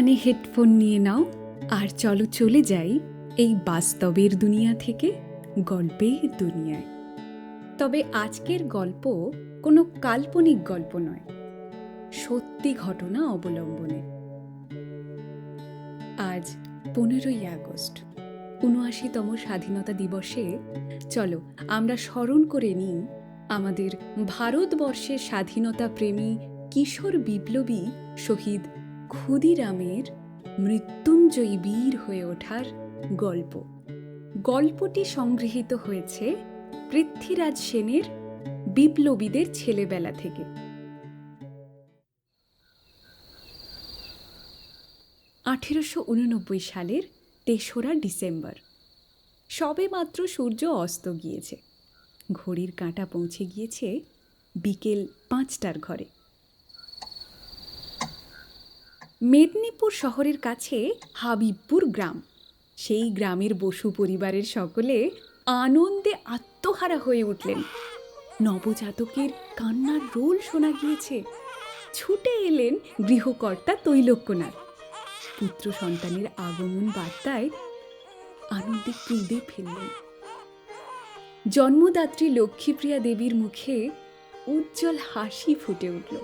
কানে হেডফোন নিয়ে নাও, আর চলো চলে যাই এই বাস্তবের দুনিয়া থেকে গল্পের দুনিয়ায়। তবে আজকের গল্প কোনো কাল্পনিক গল্প নয়, সত্যি ঘটনা অবলম্বনে। আজ পনেরোই আগস্ট, উনআশিতম স্বাধীনতা দিবসে চলো আমরা স্মরণ করে নিই আমাদের ভারতবর্ষের স্বাধীনতা প্রেমী কিশোর বিপ্লবী শহীদ ক্ষুদিরামের মৃত্যুঞ্জয়ী বীর হয়ে ওঠার গল্প। গল্পটি সংগৃহীত হয়েছে পৃথ্বীরাজ সেনের বিপ্লবীদের ছেলেবেলা থেকে। আঠেরোশো উননব্বই সালের তেসরা ডিসেম্বর। সবে মাত্র সূর্য অস্ত গিয়েছে। ঘড়ির কাঁটা পৌঁছে গিয়েছে বিকেল পাঁচটার ঘরে। মেদিনীপুর শহরের কাছে হাবিবপুর গ্রাম। সেই গ্রামের বসু পরিবারের সকলে আনন্দে আত্মহারা হয়ে উঠলেন। নবজাতকের কান্নার রোল শোনা গিয়েছে। ছুটে এলেন গৃহকর্তা তৈলক্যনাথ। পুত্র সন্তানের আগমন বার্তায় আনন্দে কেঁদে ফেললেন। জন্মদাত্রী লক্ষ্মীপ্রিয়া দেবীর মুখে উজ্জ্বল হাসি ফুটে উঠল।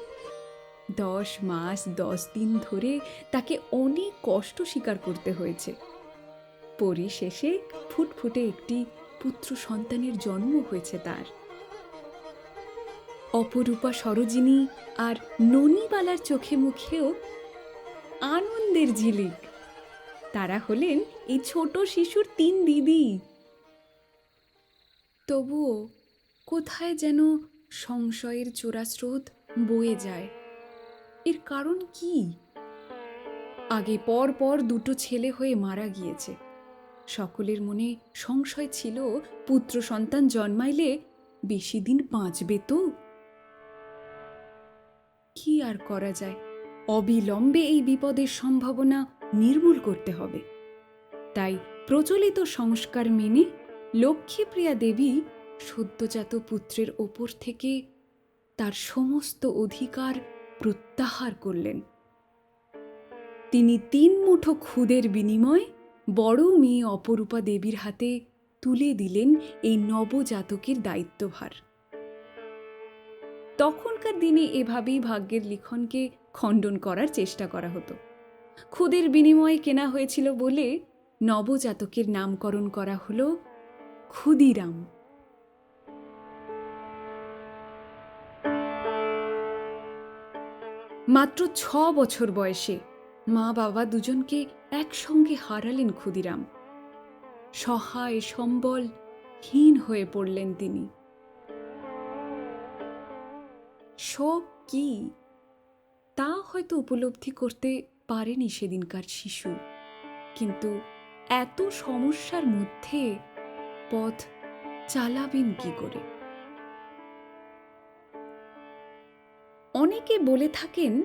দশ মাস, দশ দিন ধরে তাকে অনেক কষ্ট স্বীকার করতে হয়েছে। পরিশেষে ফুটফুটে একটি পুত্র সন্তানের জন্ম হয়েছে তার। অপরূপা সরোজিনী আর ননিবালার চোখে মুখেও আনন্দের ঝিলিক। তারা হলেন এই ছোট শিশুর তিন দিদি। তবুও কোথায় যেন সংশয়ের চোরাস্রোত বয়ে যায়। এর কারণ কি? আগে পর পর দুটো ছেলে হয়ে মারা গিয়েছে। সকলের মনে সংশয় ছিল, পুত্র সন্তান জন্মাইলে বেশি দিন বাঁচবে তো? কি আর করা যায়? অবিলম্বে এই বিপদের সম্ভাবনা নির্মূল করতে হবে। তাই প্রচলিত সংস্কার মেনে লক্ষ্মীপ্রিয়া দেবী সদ্যজাত পুত্রের ওপর থেকে তার সমস্ত অধিকার প্রত্যাহার করলেন। তিনি তিন মুঠো খুদের বিনিময় বড় মেয়ে অপরূপা দেবীর হাতে তুলে দিলেন এই নবজাতকের দায়িত্বভার। তখনকার দিনে এভাবেই ভাগ্যের লিখনকে খণ্ডন করার চেষ্টা করা হতো। খুদের বিনিময়ে কেনা হয়েছিল বলে নবজাতকের নামকরণ করা হলো ক্ষুদিরাম। মাত্র ছ বছর বয়সে মা বাবা দুজনকে একসঙ্গে হারালেন ক্ষুদিরাম। সহায় সম্বল হীন হয়ে পড়লেন তিনি। শোক কি? তা হয়তো উপলব্ধি করতে পারেনি সেদিনকার শিশু। কিন্তু এত সমস্যার মধ্যে পথ চালাবেন কি করে? অনেকে বলে থাকেন,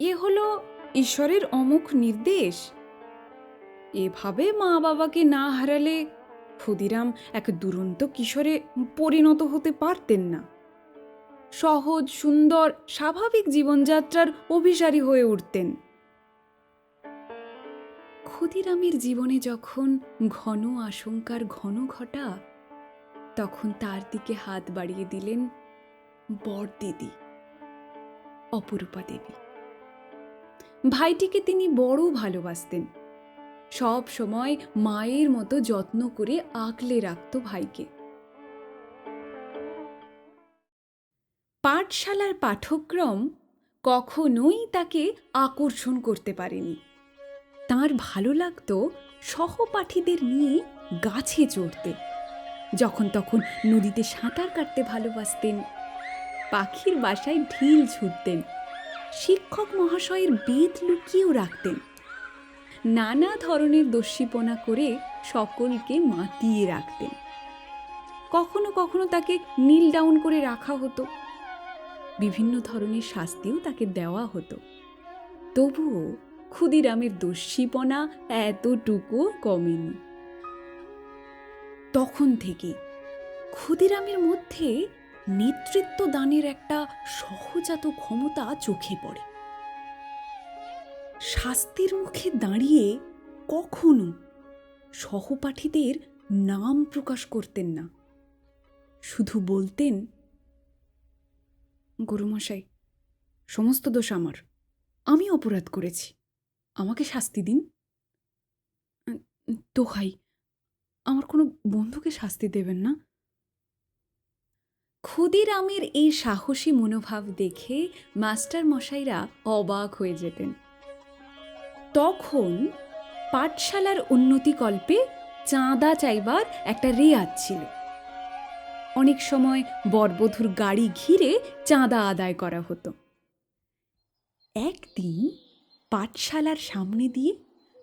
এ হলো ঈশ্বরের অমুখ নির্দেশ। এভাবে মা বাবাকে না হারালে ক্ষুদিরাম এক দুরন্ত কিশোরে পরিণত হতে পারতেন না। সহজ, সুন্দর, স্বাভাবিক জীবনযাত্রার অভিসারী হয়ে উঠতেন। ক্ষুদিরামের জীবনে যখন ঘন আশঙ্কার ঘন ঘটা, তখন তার দিকে হাত বাড়িয়ে দিলেন বর দিদি অপরূপা দেবী। ভাইটিকে তিনি বড় ভালোবাসতেন। সব সময় মায়ের মতো যত্ন করে আঁকলে রাখত ভাইকে। পাঠশালার পাঠক্রম কখনোই তাকে আকর্ষণ করতে পারেনি। তার ভালো লাগতো সহপাঠীদের নিয়ে গাছে চড়তে। যখন তখন নদীতে সাঁতার কাটতে ভালোবাসতেন। পাখির বাসায় ঢিল ছুটতেন। শিক্ষক মহাশয়ের বেদ লুকিয়েও রাখতেন। নানা ধরনের দস্যিপনা করে সকলকে মাতিয়ে রাখতেন। কখনো কখনো তাকে নীল ডাউন করে রাখা হতো। বিভিন্ন ধরনের শাস্তিও তাকে দেওয়া হতো। তবুও ক্ষুদিরামের দস্যিপনা এতটুকুও কমেনি। তখন থেকে ক্ষুদিরামের মধ্যে নেতৃত্ব দানের একটা সহজাত ক্ষমতা চোখে পড়ে। শাস্তির মুখে দাঁড়িয়ে কখনো সহপাঠীদের নাম প্রকাশ করতেন না। শুধু বলতেন, গুরুমশাই, সমস্ত দোষ আমার। আমি অপরাধ করেছি। আমাকে শাস্তি দিন। দোহাই, আমার কোনো বন্ধুকে শাস্তি দেবেন না? ক্ষুদিরামের এই সাহসী মনোভাব দেখে মাস্টার মশাইরা অবাক হয়ে যেতেন। তখন পাঠশালার উন্নতিকল্পে চাঁদা চাইবার একটা রেয়াজ ছিল। অনেক সময় বরবধূর গাড়ি ঘিরে চাঁদা আদায় করা হতো। একদিন পাঠশালার সামনে দিয়ে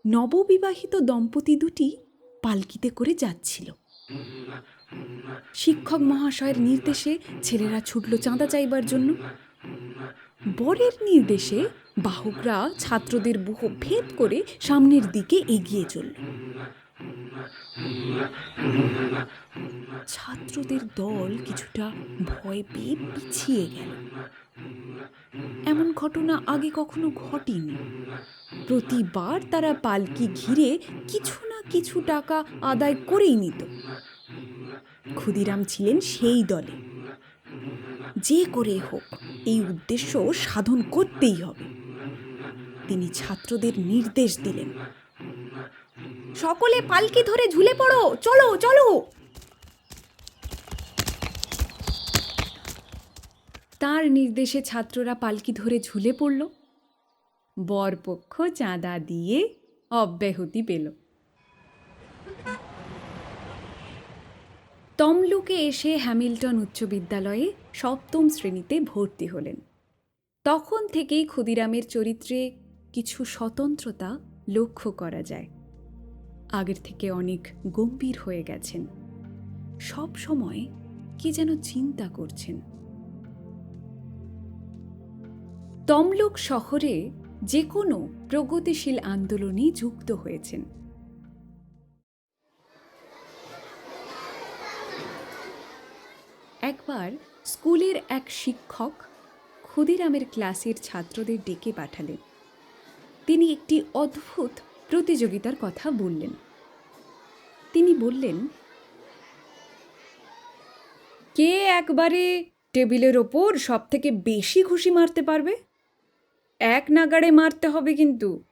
নববিবাহিত দম্পতি দুটি পালকিতে করে যাচ্ছিল। শিক্ষক মহাশয়ের নির্দেশে ছেলেরা ছুটল চাঁদা চাইবার জন্য। বরের নির্দেশে বাহকরা ছাত্রদের বুহ ভেদ করে সামনের দিকে এগিয়ে চলল। ছাত্রদের দল কিছুটা ভয় পেয়ে পিছিয়ে গেল। এমন ঘটনা আগে কখনো ঘটেনি। প্রতিবার তারা পালকি ঘিরে কিছু না কিছু টাকা আদায় করেই নিত। ক্ষুদিরাম ছিলেন সেই দলে। যে করে হোক, এই উদ্দেশ্য সাধন করতেই হবে। তিনি ছাত্রদের নির্দেশ দিলেন। সকলে পালকি ধরে ঝুলে পড়ো, চলো চলো। তার নির্দেশে ছাত্ররা পালকি ধরে ঝুলে পড়ল। বরপক্ষ চাঁদা দিয়ে অব্যাহতি পেল। তমলুকে এসে হ্যামিল্টন উচ্চ বিদ্যালয়ে সপ্তম শ্রেণীতে ভর্তি হলেন। তখন থেকেই ক্ষুদিরামের চরিত্রে কিছু স্বতন্ত্রতা লক্ষ্য করা যায়। আগের থেকে অনেক গম্ভীর হয়ে গেছেন। সব সময় কি যেন চিন্তা করছেন। তমলুক শহরে যে কোনো প্রগতিশীল আন্দোলনে যুক্ত হয়েছেন। একবার স্কুলের এক শিক্ষক ক্ষুদিরামের ক্লাসের ছাত্রদের ডেকে পাঠালেন। তিনি একটি অদ্ভুত প্রতিযোগিতার কথা বললেন। তিনি বললেন, কে একবারে টেবিলের ওপর সব থেকে বেশি খুশি মারতে পারবে? এক নাগাড়ে মারতে হবে কিন্তু।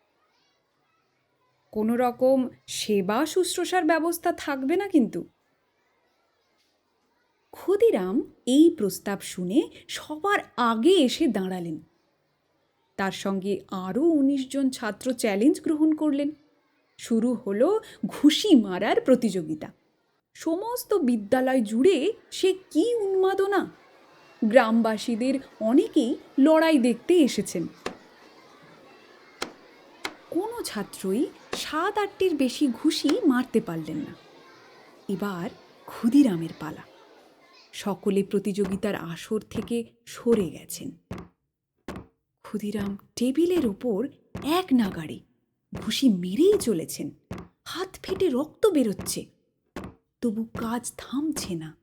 কোনো রকম সেবা শুশ্রূষার ব্যবস্থা থাকবে না কিন্তু। ক্ষুদিরাম এই প্রস্তাব শুনে সবার আগে এসে দাঁড়ালেন। তার সঙ্গে আরও জন ছাত্র চ্যালেঞ্জ গ্রহণ করলেন। শুরু হলো ঘুষি মারার প্রতিযোগিতা। সমস্ত বিদ্যালয় জুড়ে সে কি উন্মাদনা? গ্রামবাসীদের অনেকেই লড়াই দেখতে এসেছেন। কোনো ছাত্রই সাত আটটির বেশি ঘুষি মারতে পারলেন না। এবার ক্ষুদিরামের পালা। সকলে প্রতিযোগিতার আসর থেকে সরে গেছেন। ক্ষুদিরাম টেবিলের ওপর এক নাগাড়ে ঘুষি মেরেই চলেছেন। হাত ফেটে রক্ত বেরোচ্ছে। তবু কাজ থামছে না।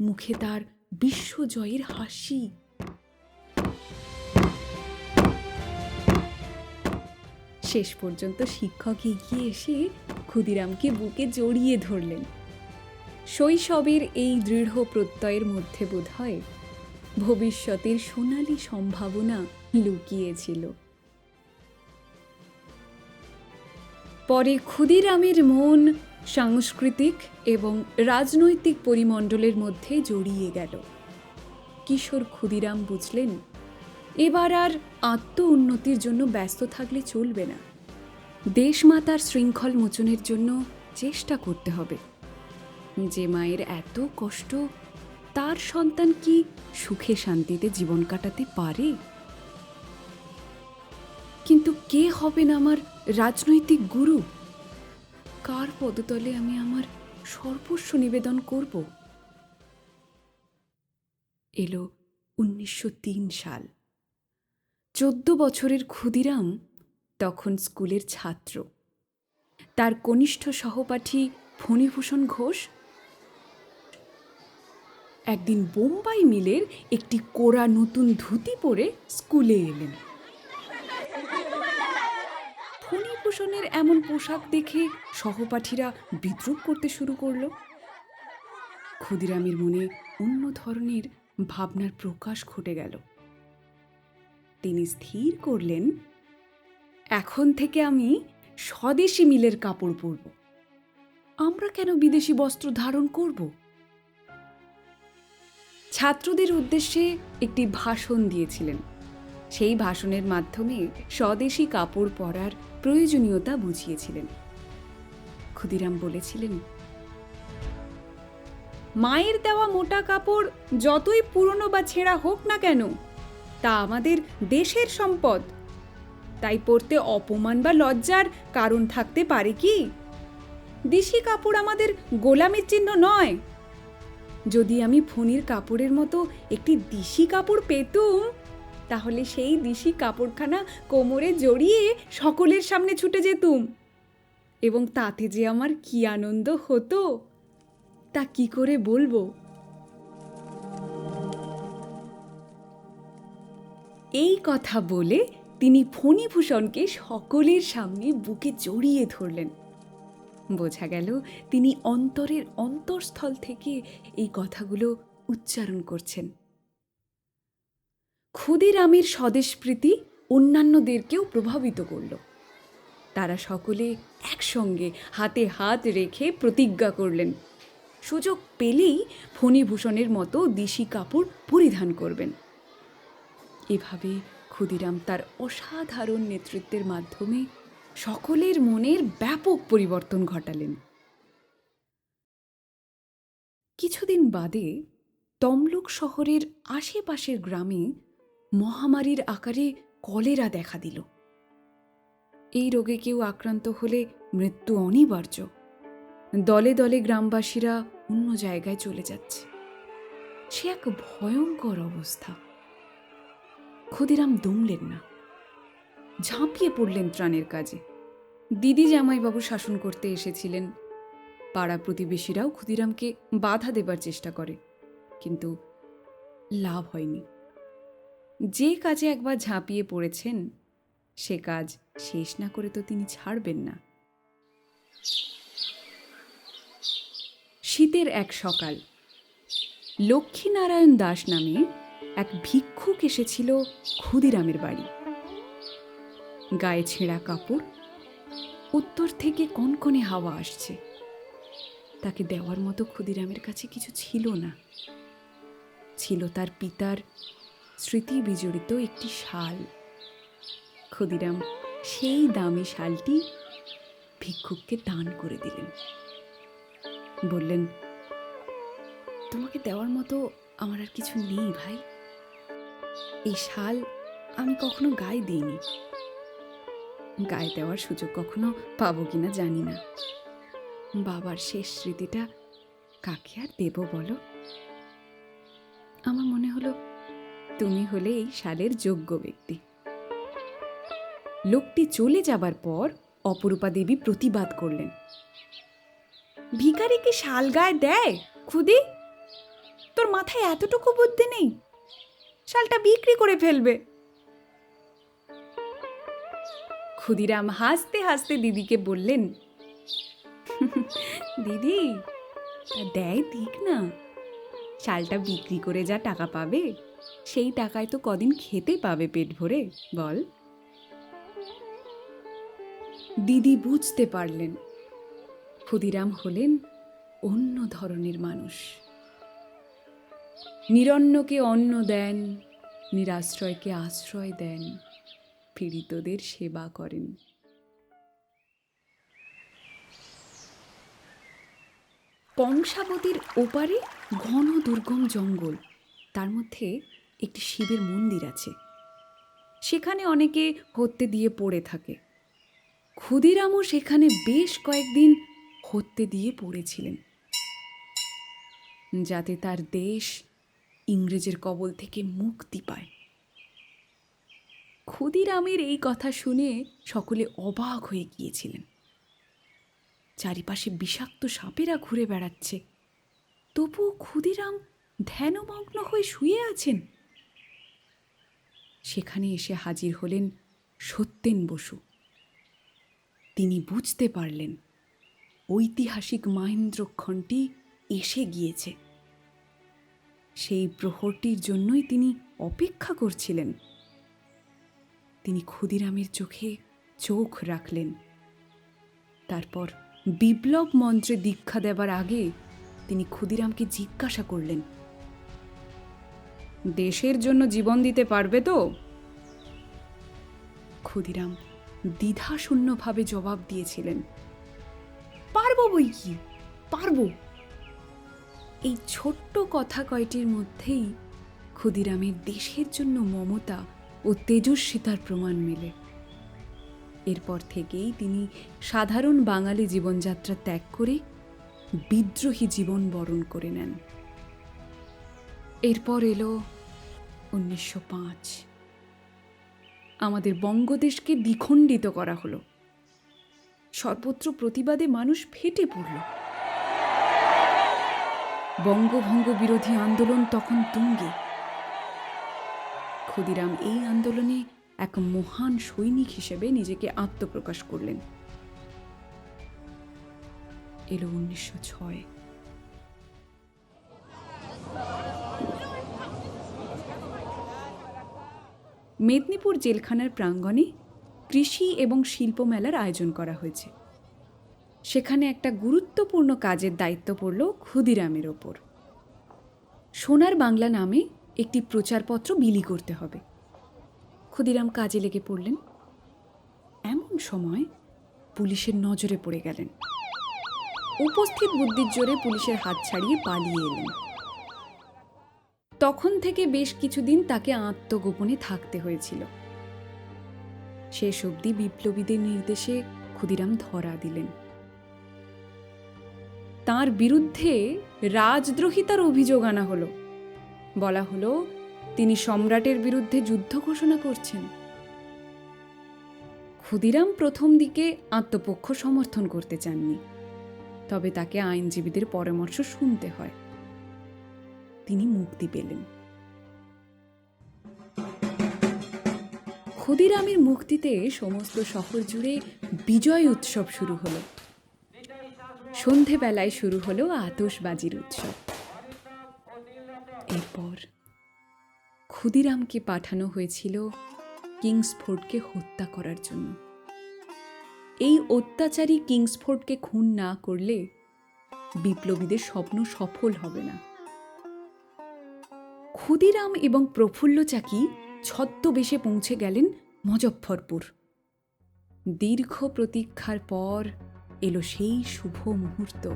মুখে তার বিশ্বজয়ের হাসি। শেষ পর্যন্ত শিক্ষক এগিয়ে এসে ক্ষুদিরামকে বুকে জড়িয়ে ধরলেন। শৈশবের এই দৃঢ় প্রত্যয়ের মধ্যে বোধ হয় ভবিষ্যতের সোনালি সম্ভাবনা লুকিয়েছিল। পরে ক্ষুদিরামের মন সাংস্কৃতিক এবং রাজনৈতিক পরিমণ্ডলের মধ্যে জড়িয়ে গেল। কিশোর ক্ষুদিরাম বুঝলেন, এবার আর আত্ম উন্নতির জন্য ব্যস্ত থাকলে চলবে না। দেশমাতার শৃঙ্খল মোচনের জন্য চেষ্টা করতে হবে। যে মায়ের এত কষ্ট, তার সন্তান কি সুখে শান্তিতে জীবন কাটাতে পারে? কিন্তু কে হবেন আমার রাজনৈতিক গুরু? কার পদতলে আমি আমার সর্বস্ব নিবেদন করব? এলো উনিশশো তিন সাল। চোদ্দ বছরের ক্ষুদিরাম তখন স্কুলের ছাত্র। তার কনিষ্ঠ সহপাঠী ফণীভূষণ ঘোষ একদিন বোম্বাই মিলের একটি কোরা নতুন ধুতি পরে স্কুলে এলেন। ফণিভূষণের এমন পোশাক দেখে সহপাঠীরা বিদ্রুপ করতে শুরু করল। ক্ষুদিরামের মনে অন্য ধরনের ভাবনার প্রকাশ ঘটে গেল। তিনি স্থির করলেন, এখন থেকে আমি স্বদেশি মিলের কাপড় পরব। আমরা কেন বিদেশি বস্ত্র ধারণ করব? ছাত্রদের উদ্দেশ্যে একটি ভাষণ দিয়েছিলেন। সেই ভাষণের মাধ্যমে স্বদেশি কাপড় পরার প্রয়োজনীয়তা বুঝিয়েছিলেন। ক্ষুদিরাম বলেছিলেন, মায়ের দেওয়া মোটা কাপড় যতই পুরনো বা ছেঁড়া হোক না কেন, তা আমাদের দেশের সম্পদ। তাই পরতে অপমান বা লজ্জার কারণ থাকতে পারে কি? দিশি কাপড় আমাদের গোলামের চিহ্ন নয়। যদি আমি ফণির কাপড়ের মতো একটি দিশি কাপড় পেতুম, তাহলে সেই দিশি কাপড়খানা কোমরে জড়িয়ে সকলের সামনে ছুটে যেতুম। এবং তাতে যে আমার কি আনন্দ হতো, তা কি করে বলব? এই কথা বলে তিনি ফণিভূষণকে সকলের সামনে বুকে জড়িয়ে ধরলেন। বোঝা গেল তিনি অন্তরের অন্তঃস্থল থেকে এই কথাগুলো উচ্চারণ করছেন। ক্ষুদিরামের স্বদেশপ্রীতি অন্যান্যদেরকেও প্রভাবিত করল। তারা সকলে একসঙ্গে হাতে হাত রেখে প্রতিজ্ঞা করলেন। সুযোগ পেলেই ফণিভূষণের মতো দিশি কাপড় পরিধান করবেন। এভাবে ক্ষুদিরাম তার অসাধারণ নেতৃত্বের মাধ্যমে সকলের মনের ব্যাপক পরিবর্তন ঘটালেন। কিছুদিন বাদে তমলুক শহরের আশেপাশের গ্রামে মহামারীর আকারে কলেরা দেখা দিল। এই রোগে কেউ আক্রান্ত হলে মৃত্যু অনিবার্য। দলে দলে গ্রামবাসীরা অন্য জায়গায় চলে যাচ্ছে। সে এক ভয়ঙ্কর অবস্থা। ক্ষুদিরাম দমলেন না। ঝাঁপিয়ে পড়লেন ত্রাণের কাজে। দিদি জামাইবাবু শাসন করতে এসেছিলেন। পাড়া প্রতিবেশীরাও ক্ষুদিরামকে বাধা দেবার চেষ্টা করে, কিন্তু লাভ হয়নি। যে কাজে একবার ঝাঁপিয়ে পড়েছেন, সে কাজ শেষ না করে তো তিনি ছাড়বেন না। শীতের এক সকাল, লক্ষ্মীনারায়ণ দাস নামে এক ভিক্ষুক এসেছিল ক্ষুদিরামের বাড়ি। গায়ে ছেঁড়া কাপড়। উত্তর থেকে কনকনে হাওয়া আসছে। তাকে দেওয়ার মতো ক্ষুদিরামের কাছে কিছু ছিল না। ছিল তার পিতার স্মৃতি বিজড়িত একটি শাল। ক্ষুদিরাম সেই দামি শালটি ভিক্ষুককে দান করে দিলেন। বললেন, তোমাকে দেওয়ার মতো আমার আর কিছু নেই ভাই। এই শাল আমি কখনো গায়ে দিইনি। গায়ে দেওয়ার সুযোগ কখনো পাবো কিনা জানি না। বাবার শেষ স্মৃতিটা কাকে আর দেব বলো? আমার মনে হলো তুমি হলে এই শালের যোগ্য ব্যক্তি। লোকটি চলে যাবার পর অপরূপা দেবী প্রতিবাদ করলেন। ভিখারি কি শাল গায়ে দেয়, খুদি! তোর মাথায় এতটুকু বুদ্ধি নেই? শালটা বিক্রি করে ফেলবে। ক্ষুদিরাম হাসতে হাসতে দিদিকে বললেন, দিদি, দেয় দিক না। শালটা বিক্রি করে যা টাকা পাবে, সেই টাকায় তো কদিন খেতে পাবে পেট ভরে, বল। দিদি বুঝতে পারলেন, ক্ষুদিরাম হলেন অন্য ধরনের মানুষ। নিরন্নকে অন্ন দেন, নিরাশ্রয়কে আশ্রয় দেন। পীড়িতদের সেবা করেন। কংসাবতীর ওপারে ঘন দুর্গম জঙ্গল, তার মধ্যে একটি শিবের মন্দির আছে। সেখানে অনেকে হত্যে দিয়ে পড়ে থাকে। ক্ষুদিরামও সেখানে বেশ কয়েকদিন হত্যে দিয়ে পড়েছিলেন। যাতে তার দেশ ইংরেজের কবল থেকে মুক্তি পায়। ক্ষুদিরামের এই কথা শুনে সকলে অবাক হয়ে গিয়েছিলেন। চারিপাশে বিষাক্ত সাপেরা ঘুরে বেড়াচ্ছে। তবুও ক্ষুদিরাম ধ্যানমগ্ন হয়ে শুয়ে আছেন। সেখানে এসে হাজির হলেন সত্যেন বসু। তিনি বুঝতে পারলেন, ঐতিহাসিক মাহেন্দ্রক্ষণটি এসে গিয়েছে। সেই প্রহরটির জন্যই তিনি অপেক্ষা করছিলেন। তিনি ক্ষুদিরামের চোখে চোখ রাখলেন। তারপর বিপ্লব মন্ত্রে দীক্ষা দেবার আগে তিনি ক্ষুদিরামকে জিজ্ঞাসা করলেন, দেশের জন্য জীবন দিতে পারবে তো? ক্ষুদিরাম দ্বিধাশূন্যভাবে জবাব দিয়েছিলেন, পারব বই কি? পারব। এই ছোট্ট কথা কয়টির মধ্যেই ক্ষুদিরামের দেশের জন্য মমতা ও তেজস্বিতার প্রমাণ মেলে। এরপর থেকেই তিনি সাধারণ বাঙালি জীবনযাত্রা ত্যাগ করে বিদ্রোহী জীবন বরণ করে নেন। এরপর এলো উনিশশো পাঁচ। আমাদের বঙ্গদেশকে দ্বিখণ্ডিত করা হলো। সর্বত্র প্রতিবাদে মানুষ ফেটে পড়ল। বঙ্গভঙ্গ বিরোধী আন্দোলন তখন তুঙ্গে। ক্ষুদিরাম এই আন্দোলনে এক মহান সৈনিক হিসেবে নিজেকে আত্মপ্রকাশ করলেন। এলো উনিশশো ছয়। মেদিনীপুর জেলখানার প্রাঙ্গণে কৃষি এবং শিল্প মেলার আয়োজন করা হয়েছে। সেখানে একটা গুরুত্বপূর্ণ কাজের দায়িত্ব পড়ল ক্ষুদিরামের ওপর। সোনার বাংলা নামে একটি প্রচারপত্র বিলি করতে হবে। ক্ষুদিরাম কাজে লেগে পড়লেন। এমন সময় পুলিশের নজরে পড়ে গেলেন। উপস্থিত বুদ্ধির জোরে পুলিশের হাত ছাড়িয়ে পালিয়ে এলেন। তখন থেকে বেশ কিছুদিন তাকে আত্মগোপনে থাকতে হয়েছিল। শেষ অবধি বিপ্লবীদের নির্দেশে ক্ষুদিরাম ধরা দিলেন। তার বিরুদ্ধে রাজদ্রোহিতার অভিযোগ আনা হলো। বলা হলো, তিনি সম্রাটের বিরুদ্ধে যুদ্ধ ঘোষণা করছেন। ক্ষুদিরাম প্রথম দিকে আত্মপক্ষ সমর্থন করতে চাননি, তবে তাকে আইনজীবীদের পরামর্শ শুনতে হয়। তিনি মুক্তি পেলেন। ক্ষুদিরামের মুক্তিতে সমস্ত শহর জুড়ে বিজয় উৎসব শুরু হলো। সন্ধেবেলায় শুরু হলো আতশবাজির উৎসব। এরপর ক্ষুদিরামকে পাঠানো হয়েছিল কিংসফোর্ডকে হত্যা করার জন্য। এই অত্যাচারী কিংসফোর্ডকে খুন না করলে বিপ্লবীদের স্বপ্ন সফল হবে না। ক্ষুদিরাম এবং প্রফুল্ল চাকি ছদ্মবেশে পৌঁছে গেলেন মজফ্ফরপুর। দীর্ঘ প্রতীক্ষার পর এলো সেই শুভ মুহূর্ত।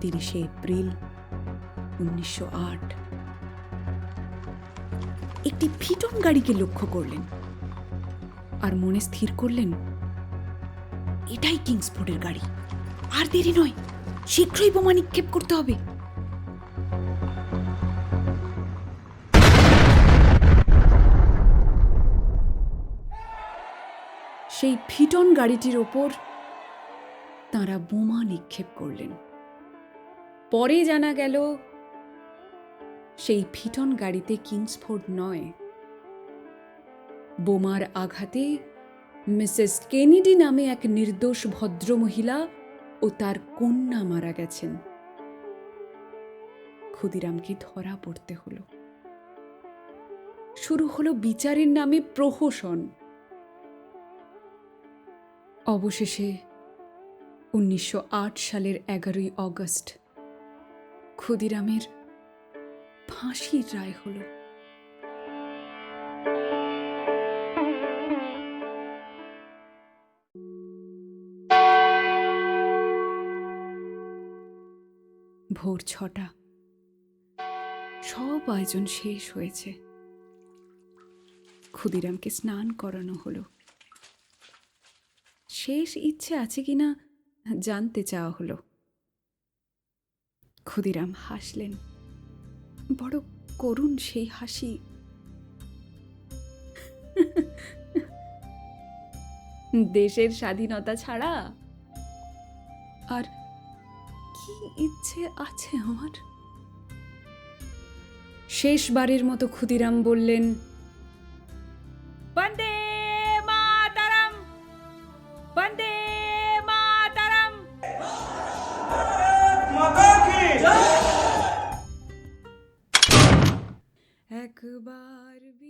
তিরিশে এপ্রিল, উনিশশো আট। একটি ফিটন গাড়িকে লক্ষ্য করলেন আর মনে স্থির করলেন, এটাই কিংসফোর্ডের গাড়ি। আর দেরি নয়, শীঘ্রই বোমা নিক্ষেপ করতে হবে। সেই ফিটন গাড়িটির ওপর তাঁরা বোমা নিক্ষেপ করলেন। পরে জানা গেল, সেই ফিটন গাড়িতে কিংসফোর্ড নয়। বোমার আঘাতে মিসেস কেনেডি নামে এক নির্দোষ ভদ্রমহিলা ও তার কন্যা মারা গেছেন। ক্ষুদিরামকে ধরা পড়তে হলো। শুরু হলো বিচারের নামে প্রহসন। অবশেষে উনিশশো আট সালের এগারোই অগস্ট ক্ষুদিরামের ফাঁসির রায় হলো। ভোর ছটা। সব আয়োজন শেষ হয়েছে। ক্ষুদিরামকে স্নান করানো হলো। শেষ ইচ্ছে আছে কিনা জানতে চাওয়া হলো। ক্ষুদিরাম হাসলেন। বড় করুণ সেই হাসি। দেশের স্বাধীনতা ছাড়া আর কি ইচ্ছে আছে আমার? শেষবারের মতো ক্ষুদিরাম বললেন, বন্দে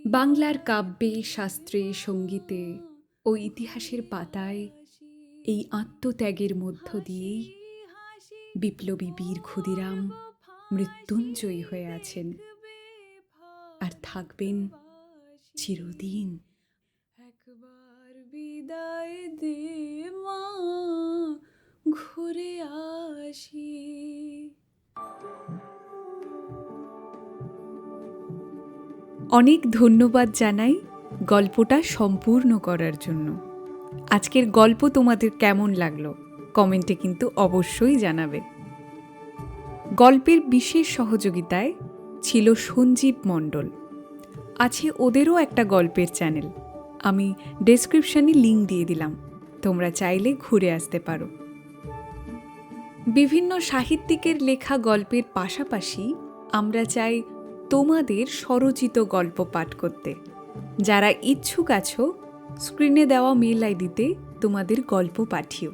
বাংলার কাব্যে শাস্ত্রে সঙ্গীতে ও ইতিহাসের পাতায় এই আত্মত্যাগের মধ্য দিয়েই বিপ্লবী বীর ক্ষুদিরাম মৃত্যুঞ্জয়ী হয়ে আছেন আর থাকবেন চিরদিন। একবার বিদায় দে মা ঘুরে আসি। অনেক ধন্যবাদ জানাই গল্পটা সম্পূর্ণ করার জন্য। আজকের গল্প তোমাদের কেমন লাগল? কমেন্টে কিন্তু অবশ্যই জানাবে। গল্পের বিশেষ সহযোগিতায় ছিল সঞ্জীব মণ্ডল। আছে ওদেরও একটা গল্পের চ্যানেল। আমি ডেসক্রিপশানে লিংক দিয়ে দিলাম। তোমরা চাইলে ঘুরে আসতে পারো। বিভিন্ন সাহিত্যিকের লেখা গল্পের পাশাপাশি আমরা চাই তোমাদের স্বরচিত গল্প পাঠ করতে। যারা ইচ্ছুক আছো, স্ক্রিনে দেওয়া মেল আইডিতে তোমাদের গল্প পাঠিও।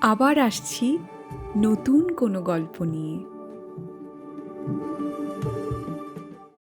আবার আসছি নতুন কোনো গল্প নিয়ে।